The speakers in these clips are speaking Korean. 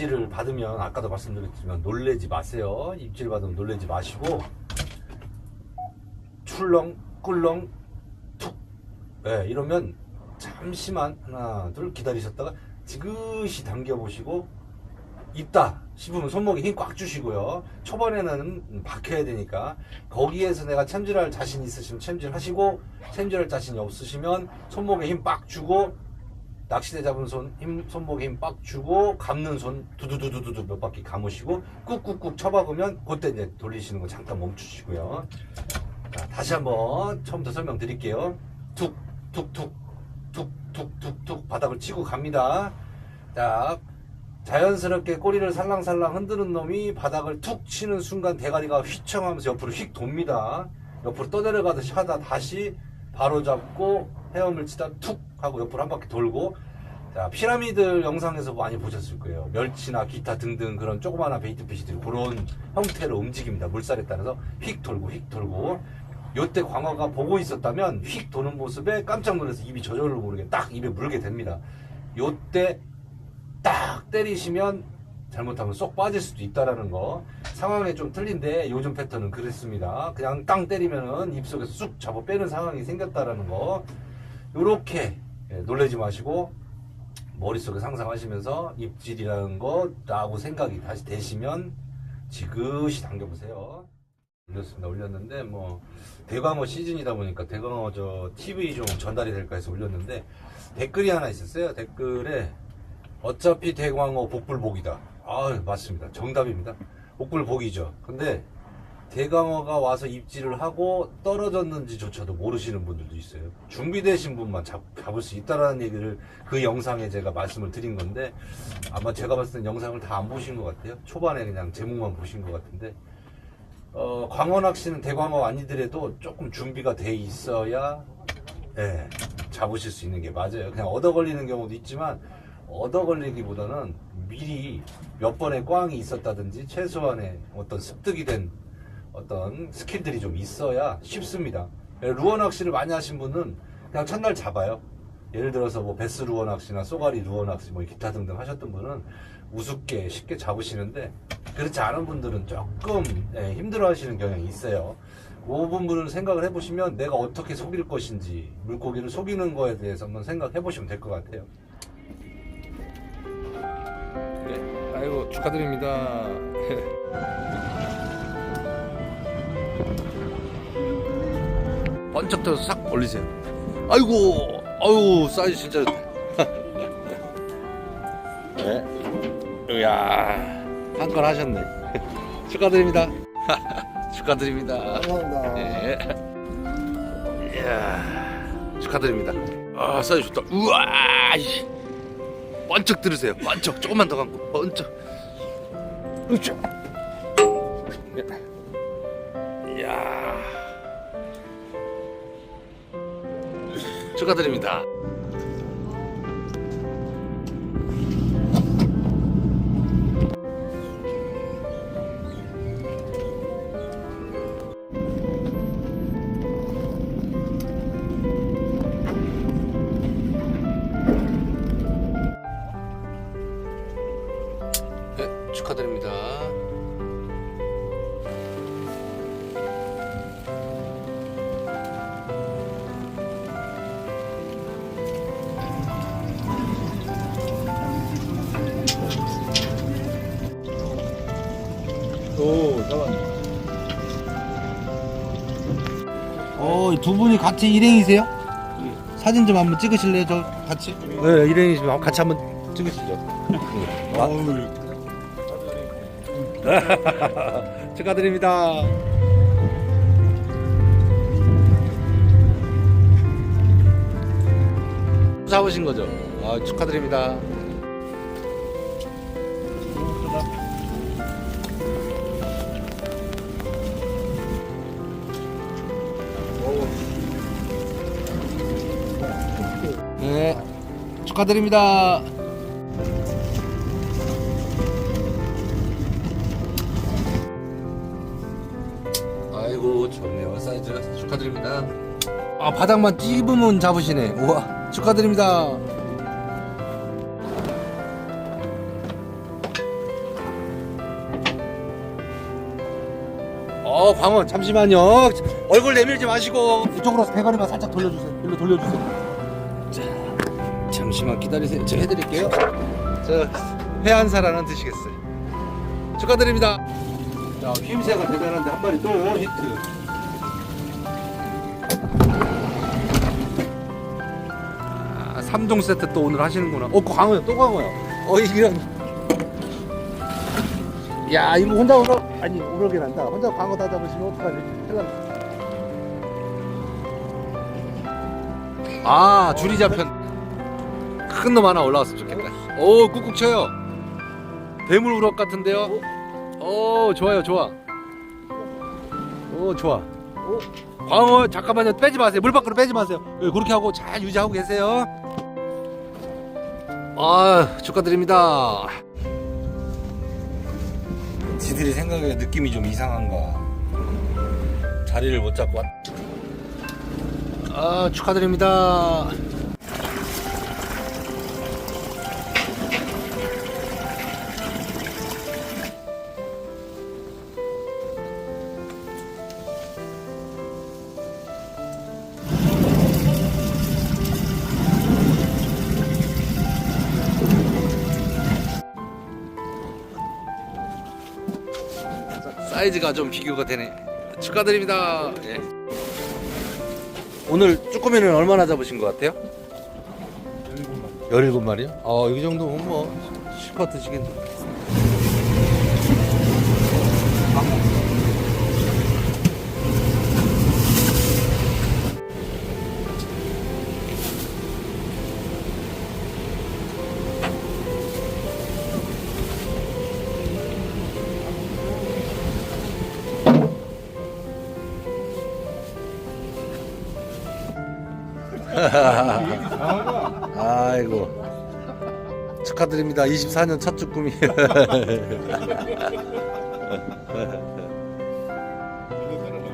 입질을 받으면 아까도 말씀드렸지만 놀래지 마세요. 입질 받으면 놀래지 마시고 출렁 꿀렁 툭 예, 이러면 잠시만 하나 둘 기다리셨다가 지그시 당겨 보시고 있다 싶으면 손목에 힘 꽉 주시고요. 초반에는 박혀야 되니까 거기에서 내가 챔질할 자신 있으시면 챔질 하시고 챔질할 자신이 없으시면 손목에 힘 빡 주고 낚시대 잡은 손 힘, 손목에 힘 빡 주고 감는 손 두두두두두 몇 바퀴 감으시고 꾹꾹꾹 쳐박으면 그때 이제 돌리시는 거 잠깐 멈추시고요. 자, 다시 한번 처음부터 설명드릴게요. 툭, 툭, 툭, 툭, 툭, 툭, 툭 바닥을 치고 갑니다. 자, 자연스럽게 꼬리를 살랑살랑 흔드는 놈이 바닥을 툭 치는 순간 대가리가 휘청하면서 옆으로 휙 돕니다. 옆으로 떠내려가듯이 하다 다시 바로 잡고 헤엄을 치다 툭 하고 옆으로 한 바퀴 돌고 자, 피라미드 영상에서 많이 보셨을 거예요. 멸치나 기타 등등 그런 조그마한 베이트 피시들이 그런 형태로 움직입니다. 물살에 따라서 휙 돌고 휙 돌고 요때 광어가 보고 있었다면 휙 도는 모습에 깜짝 놀라서 입이 저절로 모르게 딱 입에 물게 됩니다. 요때 딱 때리시면 잘못하면 쏙 빠질 수도 있다라는 거 상황에 좀 틀린데 요즘 패턴은 그랬습니다 그냥 땅 때리면은 입속에서 쑥 잡아 빼는 상황이 생겼다라는 거 요렇게 예, 놀라지 마시고 머릿속에 상상하시면서 입질이라는 거라고 생각이 다시 되시면 지그시 당겨보세요 올렸습니다 올렸는데 뭐 대광어 시즌이다 보니까 대광어 저 TV 좀 전달이 될까 해서 올렸는데 댓글이 하나 있었어요 댓글에 어차피 대광어 복불복이다. 아 맞습니다. 정답입니다. 복불복이죠. 근데 대광어가 와서 입질을 하고 떨어졌는지조차도 모르시는 분들도 있어요. 준비되신 분만 잡, 잡을 수 있다라는 얘기를 그 영상에 제가 말씀을 드린 건데 아마 제가 봤을 땐 영상을 다 안 보신 것 같아요. 초반에 그냥 제목만 보신 것 같은데 어, 광어 낚시는 대광어 아니더라도 조금 준비가 돼 있어야 예, 잡으실 수 있는 게 맞아요. 그냥 얻어 걸리는 경우도 있지만 얻어 걸리기보다는 미리 몇 번의 꽝이 있었다든지 최소한의 어떤 습득이 된 어떤 스킬들이 좀 있어야 쉽습니다. 예, 루어 낚시를 많이 하신 분은 그냥 첫날 잡아요. 예를 들어서 뭐 베스 루어 낚시나 쏘가리 루어 낚시 뭐 기타 등등 하셨던 분은 우습게 쉽게 잡으시는데 그렇지 않은 분들은 조금 예, 힘들어 하시는 경향이 있어요. 그 부분을 생각을 해보시면 내가 어떻게 속일 것인지 물고기를 속이는 거에 대해서 한번 생각해 보시면 될 것 같아요. 네, 아이고 축하드립니다. 번쩍 들어서 싹 올리세요. 아이고, 아유 사이즈 진짜. 네, 이야 한 건 하셨네. 축하드립니다. 축하드립니다. 감사합니다. 네. 이야, 축하드립니다. 아, 사이즈 좋다. 우와, 이씨. 번쩍 들으세요. 번쩍. 조금만 더 감고. 번쩍. 으쌰. 이야. 축하드립니다. 오, 잡았네. 어, 두 분이 같이 일행이세요? 사진 좀 한번 찍으실래요? 저 같이? 네, 일행이시면 같이 한번 찍으시죠. 어우, 축하드립니다. 잡으신 거죠? 아, 축하드립니다. 네. 축하드립니다. 아이고 좋네요 사이즈 축하드립니다. 아 바닥만 찝으면 잡으시네. 우와 축하드립니다. 어 광원 잠시만요 얼굴 내밀지 마시고 이쪽으로 대가리만 살짝 돌려주세요 일로 돌려주세요 잠시만 기다리세요 제가 해드릴게요. 저 회한사라는 드시겠어요. 축하드립니다. 자 휘임새가 대단한데 한 마리 또 히트. 아, 3종 세트 또 오늘 하시는구나. 어 광어요. 또 광어요. 어 이런. 야 이거 혼자 오러 아니 오르게 난다. 혼자 광어 다 잡으시면 어떡하지? 큰일 아 줄이 잡혔 큰 놈 하나 올라왔으면 좋겠다. 오 꾹꾹 쳐요. 대물 우럭 같은데요? 오 좋아요 좋아. 오 좋아. 광어 잠깐만요. 빼지 마세요. 물 밖으로 빼지 마세요. 예, 그렇게 하고 잘 유지하고 계세요. 아 축하드립니다. 지들이 생각에 느낌이 좀 이상한가. 자리를 못 잡고 왔... 아 축하드립니다 사이즈가 좀 비교가 되네. 축하드립니다. 예. 오늘 쭈꾸미는 얼마나 잡으신 것 같아요? 17마리요? 어, 이 정도면 뭐 실컷 드시겠네. 아이고. 축하드립니다. 24년 첫 쭈꾸미.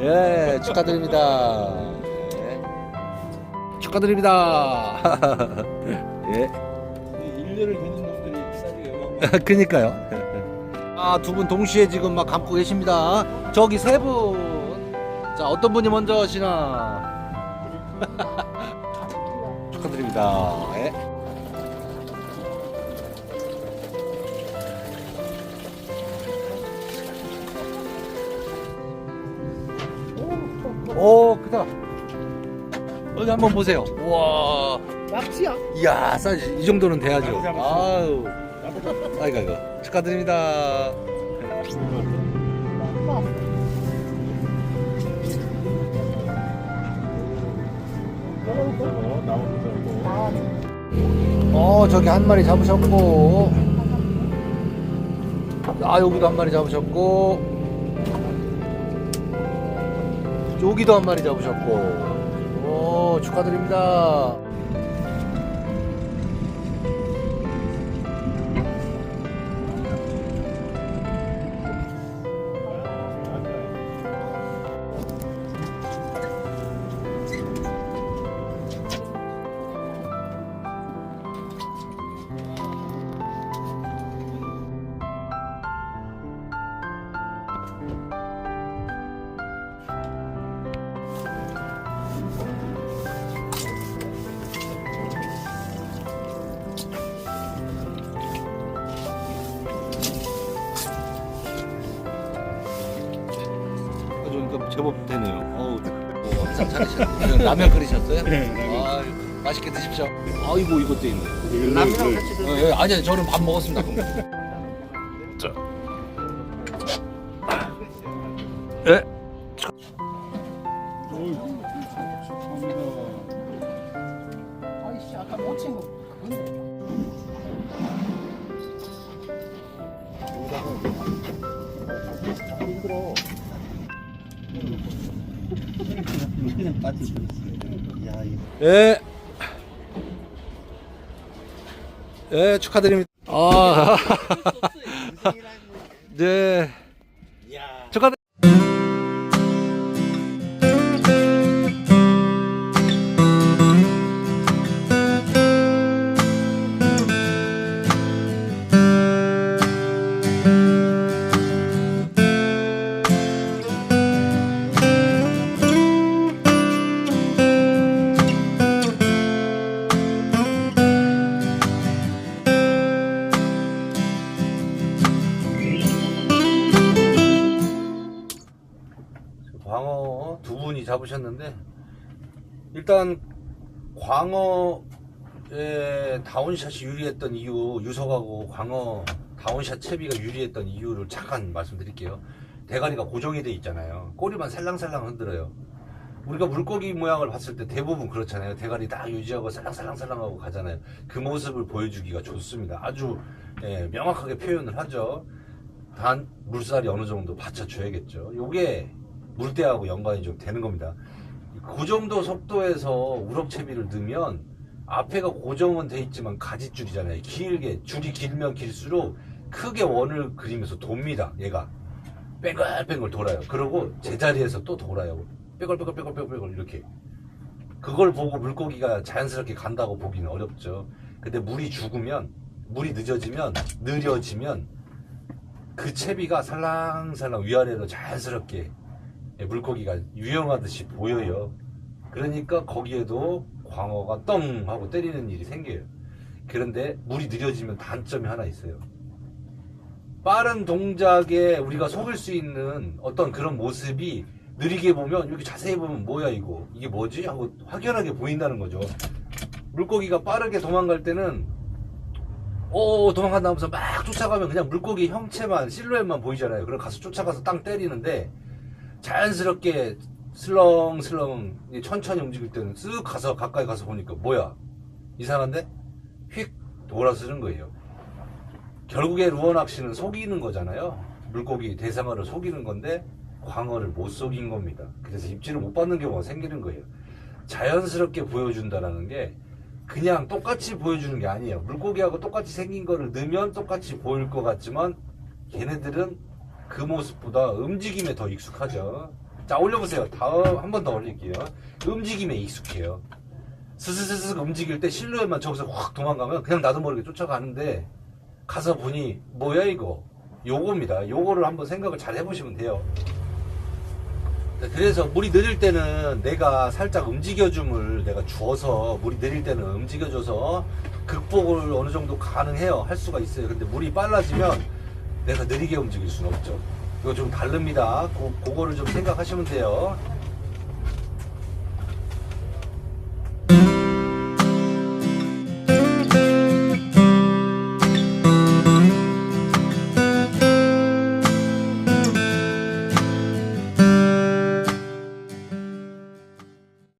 예, 축하드립니다. 예. 축하드립니다. 예. 1년을 되는 놈들이 비싸게 영업. 그니까요. 아, 두 분 동시에 지금 막 감고 계십니다. 저기 세 분. 자, 어떤 분이 먼저 하시나. 축하드립니다. 예. 오, 크다. 여기 한번 보세요. 우와. 낚시야? 이야, 사이즈 이 정도는 돼야죠. 아유. 아이고, 아이고. 축하드립니다. 어, 저기 한 마리 잡으셨고. 아, 여기도 한 마리 잡으셨고. 여기도 한 마리 잡으셨고. 오, 축하드립니다. 제법 되네요. 어우, 오, 한상 차리셨어요. 라면 끓이셨어요? 네, 라면. 아유, 맛있게 드십시오. 아이고 이것도 있네. 라면하고 같이 예, 예, 아니 저는 밥 먹었습니다. 자. 예. 아이씨 아까 못 친거 그건데 이거. 예. 예, 축하드립니다. 아. 네. 잡으셨는데 일단 광어의 다운샷이 유리했던 이유 유석하고 광어 다운샷 채비가 유리했던 이유를 잠깐 말씀드릴게요. 대가리가 고정이 돼 있잖아요. 꼬리만 살랑살랑 흔들어요. 우리가 물고기 모양을 봤을 때 대부분 그렇잖아요. 대가리 딱 유지하고 살랑살랑살랑하고 가잖아요. 그 모습을 보여주기가 좋습니다. 아주 예, 명확하게 표현을 하죠. 단 물살이 어느 정도 받쳐줘야겠죠. 요게 물때하고 연관이 좀 되는 겁니다 그 정도 속도에서 우럭채비를 넣으면 앞에가 고정은 돼 있지만 가지줄이잖아요. 길게 줄이 길면 길수록 크게 원을 그리면서 돕니다. 얘가 뺑글뺑글 돌아요. 그리고 제자리에서 또 돌아요. 뺑글뺑글뺑글뺑글 이렇게 그걸 보고 물고기가 자연스럽게 간다고 보기는 어렵죠. 근데 물이 죽으면 물이 늦어지면 느려지면 그 채비가 살랑살랑 위아래로 자연스럽게 예, 물고기가 유영하듯이 보여요. 그러니까 거기에도 광어가 떵 하고 때리는 일이 생겨요. 그런데 물이 느려지면 단점이 하나 있어요. 빠른 동작에 우리가 속을 수 있는 어떤 그런 모습이 느리게 보면 이렇게 자세히 보면 뭐야 이거 이게 뭐지 하고 확연하게 보인다는 거죠. 물고기가 빠르게 도망갈 때는 오 도망간다 하면서 막 쫓아가면 그냥 물고기 형체만 실루엣만 보이잖아요. 그럼 가서 쫓아가서 땅 때리는데 자연스럽게 슬렁슬렁 천천히 움직일 때는 쓱 가서 가까이 가서 보니까 뭐야 이상한데 휙 돌아서는 거예요. 결국에 루어 낚시는 속이는 거잖아요. 물고기 대상어를 속이는 건데 광어를 못 속인 겁니다. 그래서 입질을 못 받는 경우가 생기는 거예요. 자연스럽게 보여준다라는 게 그냥 똑같이 보여주는 게 아니에요. 물고기하고 똑같이 생긴 거를 넣으면 똑같이 보일 것 같지만 걔네들은 그 모습보다 움직임에 더 익숙하죠. 자 올려보세요. 다음 한 번 더 올릴게요. 움직임에 익숙해요. 스스스스 움직일 때 실루엣만 저기서 확 도망가면 그냥 나도 모르게 쫓아가는데 가서 보니 뭐야 이거 요겁니다. 요거를 한번 생각을 잘 해보시면 돼요. 자, 그래서 물이 느릴 때는 내가 살짝 움직여줌을 내가 주어서 물이 느릴 때는 움직여줘서 극복을 어느 정도 가능해요. 할 수가 있어요. 근데 물이 빨라지면 내가 느리게 움직일 수는 없죠. 이거 좀 다릅니다. 그, 그거를 좀 생각하시면 돼요.